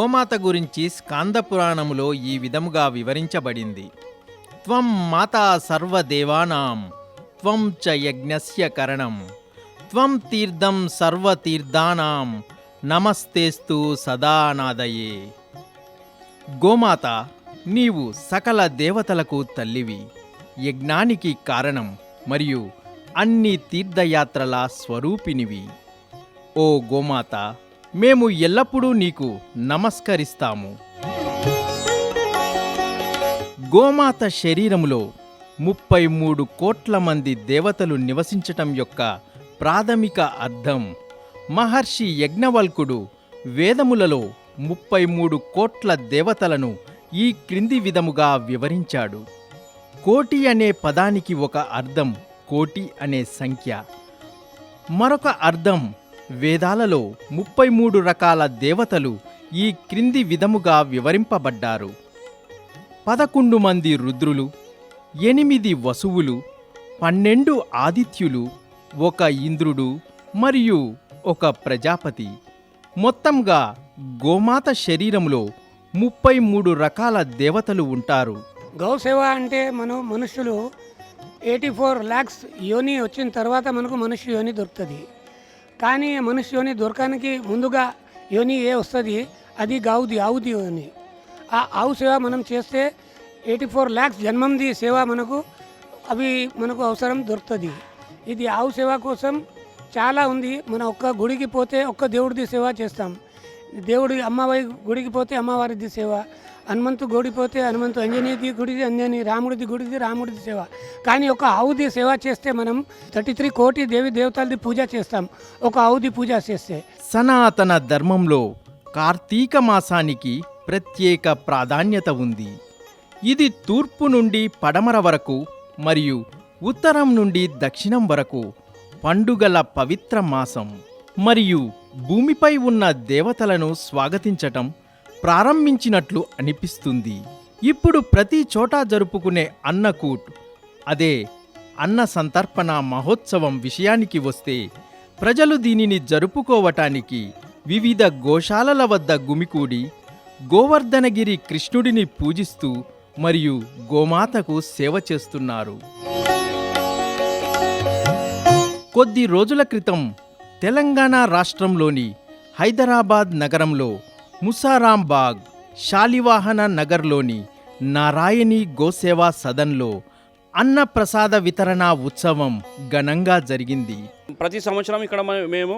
గోమాత గురించి స్కాంద పురాణములో ఈ విధముగా వివరించబడింది. త్వం మాతా సర్వదేవానాం త్వం చ యజ్ఞస్య కరణం త్వం తీర్థం సర్వతీర్థానాం నమస్తేస్తు సదానాదయే. గోమాత నీవు సకల దేవతలకు తల్లివి యజ్ఞానికి కారణం మరియు అన్ని తీర్థయాత్రల స్వరూపినివి. ఓ గోమాత మేము ఎల్లప్పుడూ నీకు నమస్కరిస్తాము. గోమాత శరీరములో ముప్పై మూడు కోట్ల మంది దేవతలు నివసించటం యొక్క ప్రాథమిక అర్థం మహర్షి యజ్ఞవల్కుడు వేదములలో ముప్పై మూడు కోట్ల దేవతలను ఈ క్రింది విధముగా వివరించాడు. కోటి అనే పదానికి ఒక అర్థం కోటి అనే సంఖ్య. మరొక అర్థం వేదాలలో ముప్పై మూడు రకాల దేవతలు ఈ క్రింది విధముగా వివరింపబడ్డారు. పదకొండు మంది రుద్రులు ఎనిమిది వసువులు పన్నెండు ఆదిత్యులు ఒక ఇంద్రుడు మరియు ఒక ప్రజాపతి. మొత్తంగా గోమాత శరీరంలో ముప్పై మూడు రకాల దేవతలు ఉంటారు. గౌసేవ అంటే మనం మనుషులు ఎయిటీ ఫోర్ ల్యాక్స్ యోని వచ్చిన తర్వాత మనకు మనుష్య యోని దొరుకుతుంది. కానీ మనుష్య యోని దొరకడానికి ముందుగా యోని ఏ వస్తుంది? అది గావుది ఆవుది యోని. ఆ ఆవు సేవ మనం చేస్తే ఎయిటీ ఫోర్ ల్యాక్స్ జన్మంది సేవ మనకు అవి మనకు అవసరం దొరుకుతుంది. ఇది ఆవు సేవ కోసం చాలా ఉంది. మన ఒక్క గుడికి పోతే ఒక్క దేవుడిది సేవ చేస్తాం. దేవుడి అమ్మవారి గుడికి పోతే అమ్మవారిది సేవ. హనుమంతు గోడిపోతే హనుమంతు అంజనీది గుడిది అంజని రాముడిది గుడిది రాముడిది సేవ. కానీ ఒక ఆవుది సేవ చేస్తే మనం థర్టీ త్రీ కోటి దేవి దేవతలది పూజ చేస్తాం. ఒక ఆవుది పూజ చేస్తే. సనాతన ధర్మంలో కార్తీక మాసానికి ప్రత్యేక ప్రాధాన్యత ఉంది. ఇది తూర్పు నుండి పడమర వరకు మరియు ఉత్తరం నుండి దక్షిణం వరకు పండుగల పవిత్ర మాసం. మరియు భూమిపై ఉన్న దేవతలను స్వాగతించటం ప్రారంభించినట్లు అనిపిస్తుంది. ఇప్పుడు ప్రతి చోట జరుపుకునే అన్నకూట్ అదే అన్న సంతర్పణ మహోత్సవం విషయానికి వస్తే ప్రజలు దీనిని జరుపుకోవటానికి వివిధ గోశాలల వద్ద గుమికూడి గోవర్ధనగిరి కృష్ణుడిని పూజిస్తూ మరియు గోమాతకు సేవ చేస్తున్నారు. కొద్ది రోజుల క్రితం తెలంగాణ రాష్ట్రంలోని హైదరాబాద్ నగరంలో ముసారాంబాగ్ శాలివాహన నగర్లోని నారాయణి గోసేవా సదన్లో అన్నప్రసాద వితరణ ఉత్సవం ఘనంగా జరిగింది. ప్రతి సంవత్సరం ఇక్కడ మేము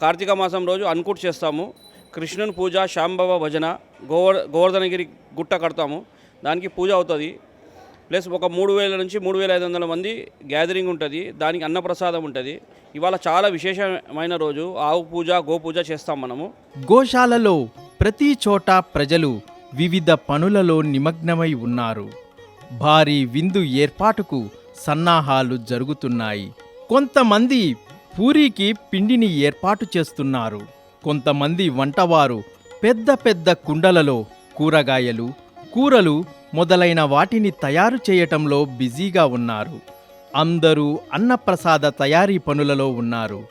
కార్తీక మాసం రోజు అన్కుట్ చేస్తాము. కృష్ణుని పూజ శాంబవ భజన గోవర్ గోవర్ధనగిరి గుట్ట కడతాము. దానికి పూజ అవుతుంది. ప్లస్ ఒక మూడు వేల నుంచి మూడు వేల ఐదు వందల మంది గ్యాదరింగ్ ఉంటుంది. దానికి అన్నప్రసాదం ఉంటుంది. ఇవాళ చాలా విశేషమైన రోజు. ఆవు పూజ గోపూజ చేస్తాం మనము. గోశాలలో ప్రతి చోట ప్రజలు వివిధ పనులలో నిమగ్నమై ఉన్నారు. భారీ విందు ఏర్పాటుకు సన్నాహాలు జరుగుతున్నాయి. కొంతమంది పూరీకి పిండిని ఏర్పాటు చేస్తున్నారు. కొంతమంది వంటవారు పెద్ద పెద్ద కుండలలో కూరగాయలు కూరలు మొదలైన వాటిని తయారు చేయటంలో బిజీగా ఉన్నారు. అందరూ అన్నప్రసాద తయారీ పనులలో ఉన్నారు.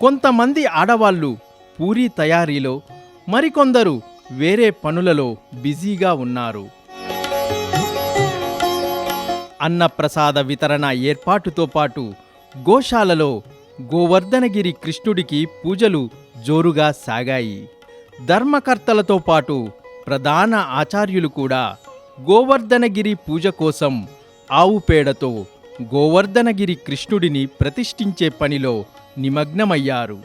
కొంతమంది ఆడవాళ్ళు పూరీ తయారీలో మరికొందరు వేరే పనులలో బిజీగా ఉన్నారు. అన్నప్రసాద వితరణ ఏర్పాటుతో పాటు గోశాలలో గోవర్ధనగిరి కృష్ణుడికి పూజలు జోరుగా సాగాయి. ధర్మకర్తలతో పాటు ప్రధాన ఆచార్యులు కూడా గోవర్ధనగిరి పూజ కోసం ఆవు పేడతో గోవర్ధనగిరి కృష్ణుడిని ప్రతిష్ఠించే పనిలో నిమగ్నమయ్యారు.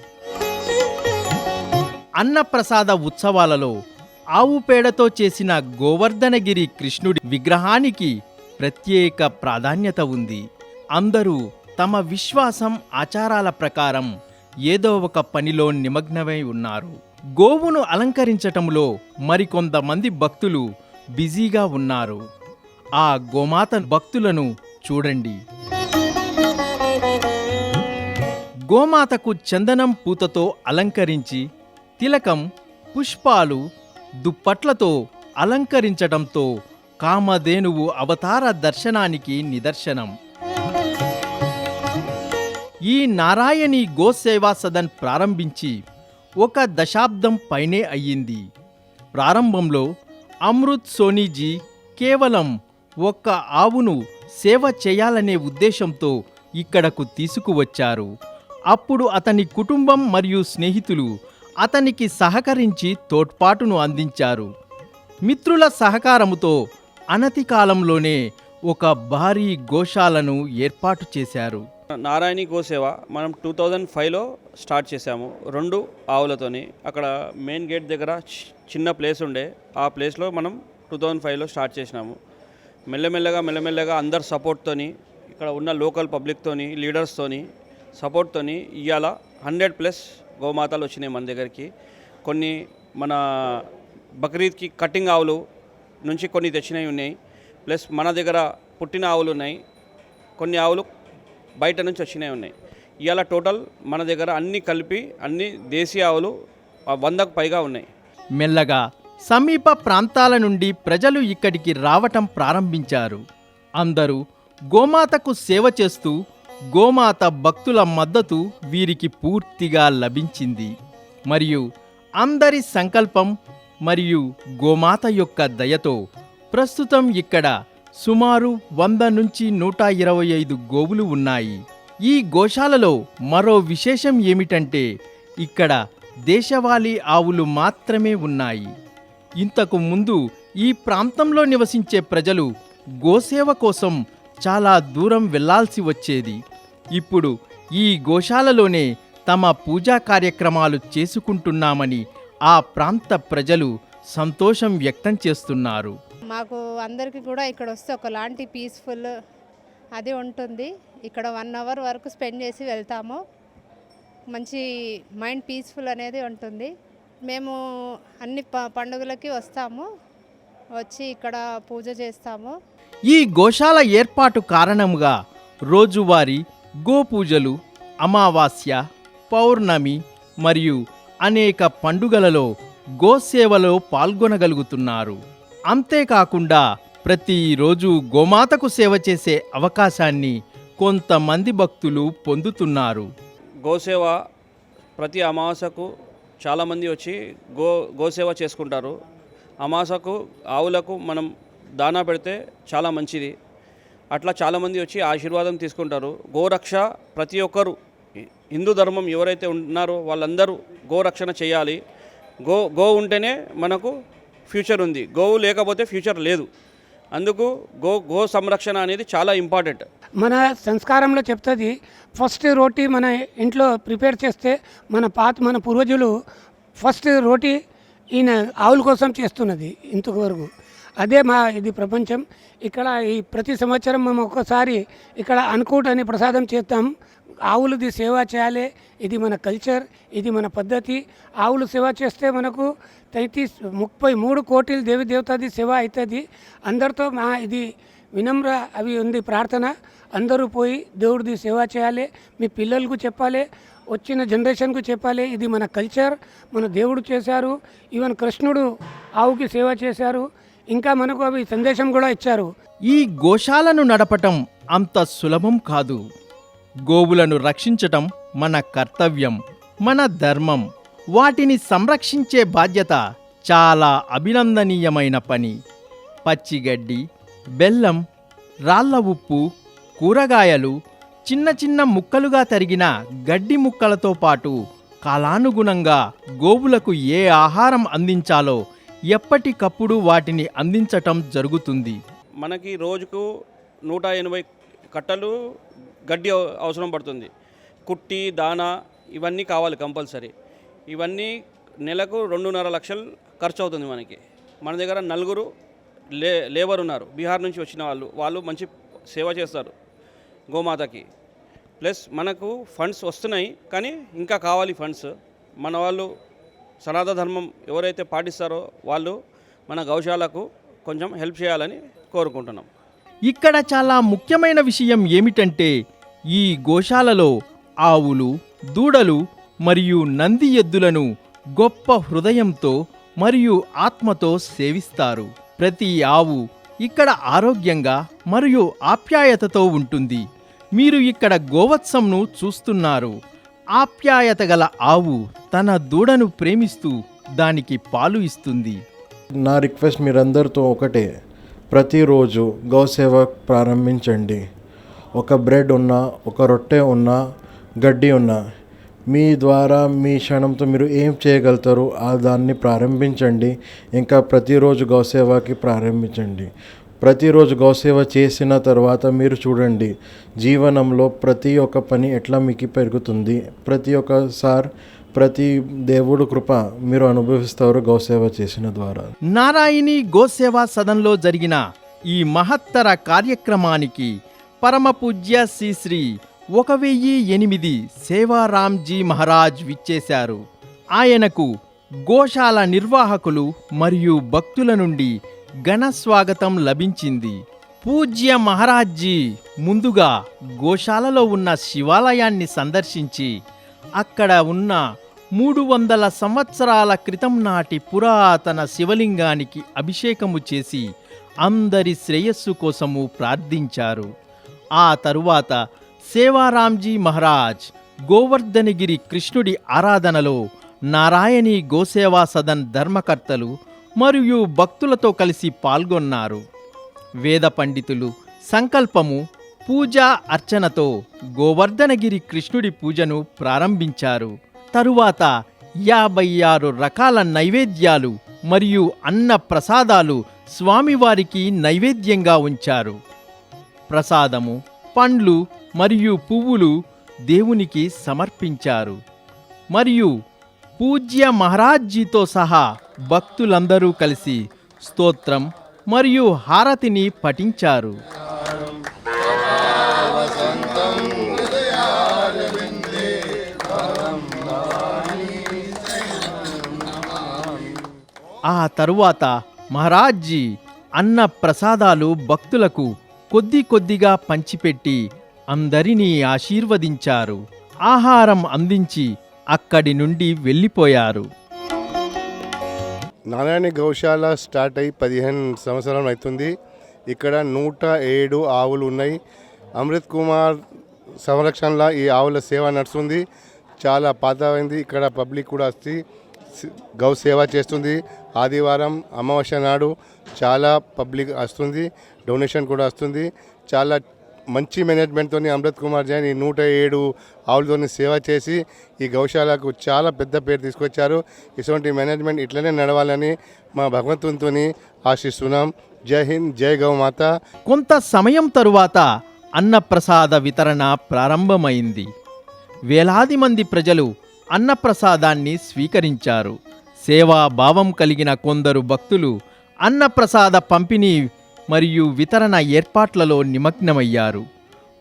అన్నప్రసాద ఉత్సవాలలో ఆవు పేడతో చేసిన గోవర్ధనగిరి కృష్ణుడి విగ్రహానికి ప్రత్యేక ప్రాధాన్యత ఉంది. అందరూ తమ విశ్వాసం ఆచారాల ప్రకారం ఏదో ఒక పనిలో నిమగ్నమై ఉన్నారు. గోవును అలంకరించటంలో మరికొంతమంది భక్తులు బిజీగా ఉన్నారు. ఆ గోమాత భక్తులను చూడండి. గోమాతకు చందనం పూతతో అలంకరించి తిలకం పుష్పాలు దుప్పట్లతో అలంకరించటంతో కామధేనువు అవతార దర్శనానికి నిదర్శనం. ఈ నారాయణి గోసేవా సదన్ ప్రారంభించి ఒక దశాబ్దం పైనే అయ్యింది. ప్రారంభంలో అమృత్ సోనీజీ కేవలం ఒక్క ఆవును సేవ చేయాలనే ఉద్దేశంతో ఇక్కడకు తీసుకువచ్చారు. అప్పుడు అతని కుటుంబం మరియు స్నేహితులు అతనికి సహకరించి తోడ్పాటును అందించారు. మిత్రుల సహకారముతో అనతి కాలంలోనే ఒక భారీ గోశాలను ఏర్పాటు చేశారు. నారాయణి గోసేవ మనం టూ థౌజండ్ ఫైవ్లో స్టార్ట్ చేసాము రెండు ఆవులతోని. అక్కడ మెయిన్ గేట్ దగ్గర చి- చిన్న ప్లేస్ ఉండే. ఆ ప్లేస్లో మనం టూ థౌజండ్ ఫైవ్లో స్టార్ట్ చేసినాము. మెల్లమెల్లగా మెల్లమెల్లగా అందరు సపోర్ట్తోని ఇక్కడ ఉన్న లోకల్ పబ్లిక్తోని లీడర్స్తోని సపోర్ట్తోని ఇవాళ హండ్రెడ్ ప్లస్ గోమాతలు వచ్చినాయి మన దగ్గరికి. కొన్ని మన బక్రీద్కి కటింగ్ ఆవులు నుంచి కొన్ని తెచ్చినవి ఉన్నాయి. ప్లస్ మన దగ్గర పుట్టిన ఆవులు ఉన్నాయి. కొన్ని ఆవులు బయట నుంచి వచ్చినవి ఉన్నాయి. ఇవాళ టోటల్ మన దగ్గర అన్ని కలిపి అన్ని దేశీయ ఆవులు వందకు పైగా ఉన్నాయి. మెల్లగా సమీప ప్రాంతాల నుండి ప్రజలు ఇక్కడికి రావటం ప్రారంభించారు. అందరూ గోమాతకు సేవ చేస్తూ గోమాత భక్తుల మద్దతు వీరికి పూర్తిగా లభించింది. మరియు అందరి సంకల్పం మరియు గోమాత యొక్క దయతో ప్రస్తుతం ఇక్కడ సుమారు వంద నుంచి నూట ఇరవై ఐదు గోవులు ఉన్నాయి. ఈ గోశాలలో మరో విశేషం ఏమిటంటే ఇక్కడ దేశవాళీ ఆవులు మాత్రమే ఉన్నాయి. ఇంతకు ముందు ఈ ప్రాంతంలో నివసించే ప్రజలు గోసేవ కోసం చాలా దూరం వెళ్ళాల్సి వచ్చేది. ఇప్పుడు ఈ గోశాలలోనే తమ పూజా కార్యక్రమాలు చేసుకుంటున్నామని ఆ ప్రాంత ప్రజలు సంతోషం వ్యక్తం చేస్తున్నారు. మాకు అందరికీ కూడా ఇక్కడ వస్తే ఒకలాంటి పీస్ఫుల్ అది ఉంటుంది. ఇక్కడ వన్ అవర్ వరకు స్పెండ్ చేసి వెళ్తాము. మంచి మైండ్ పీస్ఫుల్ అనేది ఉంటుంది. మేము అన్ని పండుగలకి వస్తాము. వచ్చి ఇక్కడ పూజ చేస్తాము. ఈ గోశాల ఏర్పాటు కారణముగా రోజువారీ గోపూజలు అమావాస్య పౌర్ణమి మరియు అనేక పండుగలలో గోసేవలో పాల్గొనగలుగుతున్నారు. అంతేకాకుండా ప్రతిరోజు గోమాతకు సేవ చేసే అవకాశాన్ని కొంతమంది భక్తులు పొందుతున్నారు. గోసేవ ప్రతి అమావాసకు చాలామంది వచ్చి గో గోసేవ చేసుకుంటారు. అమాసకు ఆవులకు మనం దానా పెడితే చాలా మంచిది. అట్లా చాలామంది వచ్చి ఆశీర్వాదం తీసుకుంటారు. గోరక్ష ప్రతి ఒక్కరు హిందూ ధర్మం ఎవరైతే ఉన్నారో వాళ్ళందరూ గోరక్షణ చేయాలి. గో గో ఉంటేనే మనకు ఫ్యూచర్ ఉంది. గోవు లేకపోతే ఫ్యూచర్ లేదు. అందుకు గో గో సంరక్షణ అనేది చాలా ఇంపార్టెంట్. మన సంస్కారంలో చెప్తుంది ఫస్ట్ రోటీ మన ఇంట్లో ప్రిపేర్ చేస్తే మన పాత మన పూర్వజులు ఫస్ట్ రోటీ ఈయన ఆవుల కోసం చేస్తున్నది ఇంతవరకు అదే మా ఇది ప్రపంచం. ఇక్కడ ఈ ప్రతి సంవత్సరం మేము ఒక్కసారి ఇక్కడ అనుకూట్ అని ప్రసాదం చేస్తాం. ఆవులది సేవ చేయాలి. ఇది మన కల్చర్ ఇది మన పద్ధతి. ఆవులు సేవ చేస్తే మనకు తైతీస్ ముప్పై మూడు కోట్ల దేవి దేవతది సేవ అవుతుంది అందరితో మా ఇది వినమ్ర అవి ఉంది ప్రార్థన. అందరూ పోయి దేవుడిది సేవ చేయాలి. మీ పిల్లలకు చెప్పాలి. వచ్చిన జనరేషన్కు చెప్పాలి. ఇది మన కల్చర్. మన దేవుడు చేశారు. ఈవెన్ కృష్ణుడు ఆవుకి సేవ చేశారు. ఇంకా మనకు అవి సందేశం కూడా ఇచ్చారు. ఈ గోశాలను నడపటం అంత సులభం కాదు. గోవులను రక్షించటం మన కర్తవ్యం మన ధర్మం. వాటిని సంరక్షించే బాధ్యత చాలా అభినందనీయమైన పని. పచ్చిగడ్డి బెల్లం రాళ్ళ ఉప్పు కూరగాయలు చిన్న చిన్న ముక్కలుగా తరిగిన గడ్డి ముక్కలతో పాటు కాలానుగుణంగా గోవులకు ఏ ఆహారం అందించాలో ఎప్పటికప్పుడు వాటిని అందించటం జరుగుతుంది. మనకి రోజుకు నూట ఎనభై కట్టలు గడ్డి అవసరం పడుతుంది. కుట్టి దానా ఇవన్నీ కావాలి కంపల్సరీ. ఇవన్నీ నెలకు రెండున్నర లక్షలు ఖర్చు అవుతుంది మనకి. మన దగ్గర నలుగురు లే లేబర్ ఉన్నారు. బీహార్ నుంచి వచ్చిన వాళ్ళు వాళ్ళు మంచి సేవ చేస్తారు గోమాతకి. ప్లస్ మనకు ఫండ్స్ వస్తున్నాయి కానీ ఇంకా కావాలి ఫండ్స్. మన వాళ్ళు సనాతన ధర్మం ఎవరైతే పాటిస్తారో వాళ్ళు మన గౌశాలకు కొంచెం హెల్ప్ చేయాలని కోరుకుంటున్నాం. ఇక్కడ చాలా ముఖ్యమైన విషయం ఏమిటంటే ఈ గోశాలలో ఆవులు దూడలు మరియు నంది ఎద్దులను గొప్ప హృదయంతో మరియు ఆత్మతో సేవిస్తారు. ప్రతి ఆవు ఇక్కడ ఆరోగ్యంగా మరియు ఆప్యాయతతో ఉంటుంది. మీరు ఇక్కడ గోవత్సంను చూస్తున్నారు. ఆప్యాయత గల ఆవు తన దూడను ప్రేమిస్తూ దానికి పాలు ఇస్తుంది. నా రిక్వెస్ట్ మీరందరితో ఒకటే. ప్రతిరోజు గౌసేవ ప్రారంభించండి. ఒక బ్రెడ్ ఉన్నా ఒక రొట్టె ఉన్నా గడ్డి ఉన్నా మీ ద్వారా మీ క్షణంతో మీరు ఏం చేయగలుగుతారు ఆ దాన్ని ప్రారంభించండి. ఇంకా ప్రతిరోజు గౌసేవకి ప్రారంభించండి. ప్రతిరోజు గౌసేవ చేసిన తర్వాత మీరు చూడండి జీవనంలో ప్రతి ఒక్క పని ఎట్లా మీకు పెరుగుతుంది. ప్రతి ఒక్కసారి ప్రతి దేవుడు కృప మీరు అనుభవిస్తారు గౌసేవ చేసిన ద్వారా. నారాయణి గోసేవా సదన్లో జరిగిన ఈ మహత్తర కార్యక్రమానికి పరమపూజ్య శ్రీశ్రీ ఒక వెయ్యి ఎనిమిది సేవారాంజీ మహారాజ్ విచ్చేశారు. ఆయనకు గోశాల నిర్వాహకులు మరియు భక్తుల నుండి ఘన స్వాగతం లభించింది. పూజ్య మహారాజ్జీ ముందుగా గోశాలలో ఉన్న శివాలయాన్ని సందర్శించి అక్కడ ఉన్న మూడు వందల సంవత్సరాల క్రితం నాటి పురాతన శివలింగానికి అభిషేకము చేసి అందరి శ్రేయస్సు కోసము ప్రార్థించారు. ఆ తరువాత సేవారాంజీ మహారాజ్ గోవర్ధనగిరి కృష్ణుడి ఆరాధనలో నారాయణి గోసేవా సదన్ ధర్మకర్తలు మరియు భక్తులతో కలిసి పాల్గొన్నారు. వేద పండితులు సంకల్పము పూజా అర్చనతో గోవర్ధనగిరి కృష్ణుడి పూజను ప్రారంభించారు. తరువాత యాభై ఆరు రకాల నైవేద్యాలు మరియు అన్న ప్రసాదాలు స్వామివారికి నైవేద్యంగా ఉంచారు. ప్రసాదము పండ్లు మరియు పువ్వులు దేవునికి సమర్పించారు. మరియు పూజ్య మహారాజ్జీతో సహా భక్తులందరూ కలిసి స్తోత్రం మరియు హారతిని పఠించారు. ఆ తరువాత మహారాజ్జీ అన్న ప్రసాదాలు భక్తులకు కొద్ది కొద్దిగా పంచిపెట్టి అందరినీ ఆశీర్వదించారు. ఆహారం అందించి అక్కడి నుండి వెళ్ళిపోయారు. నారాయణ గౌశాల స్టార్ట్ అయ్యి పదిహేను సంవత్సరాలు అవుతుంది. ఇక్కడ నూట ఏడు ఆవులు ఉన్నాయి. అమృత్ కుమార్ సంరక్షణలో ఈ ఆవుల సేవ నడుస్తుంది. చాలా పాతమైంది ఇక్కడ పబ్లిక్ కూడా వచ్చి గౌ సేవ చేస్తుంది. ఆదివారం అమావాస్య నాడు చాలా పబ్లిక్ వస్తుంది. డొనేషన్ కూడా వస్తుంది. చాలా మంచి మేనేజ్మెంట్తో అమృత్ కుమార్ జైన్ ఈ నూట ఏడు ఆవులతో సేవ చేసి ఈ గౌశాలకు చాలా పెద్ద పేరు తీసుకొచ్చారు. ఇటువంటి మేనేజ్మెంట్ ఇట్లనే నడవాలని మా భగవంతునితో ఆశిస్తున్నాం. జై హింద్ జై గౌమాత కొంత సమయం తరువాత అన్నప్రసాద వితరణ ప్రారంభమైంది. వేలాది మంది ప్రజలు అన్నప్రసాదాన్ని స్వీకరించారు. సేవాభావం కలిగిన కొందరు భక్తులు అన్నప్రసాద పంపిణీ మరియు వితరణ ఏర్పాట్లలో నిమగ్నమయ్యారు.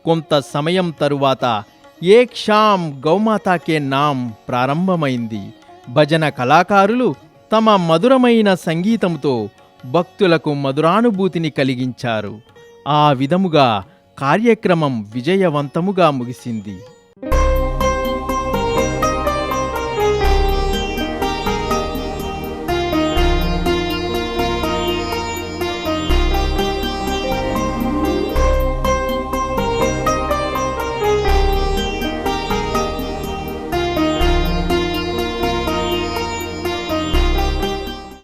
కొంత సమయం తరువాత ఏక్ షామ్ గౌమాతాకే నామ్ ప్రారంభమైంది. భజన కళాకారులు తమ మధురమైన సంగీతంతో భక్తులకు మధురానుభూతిని కలిగించారు. ఆ విధముగా కార్యక్రమం విజయవంతముగా ముగిసింది.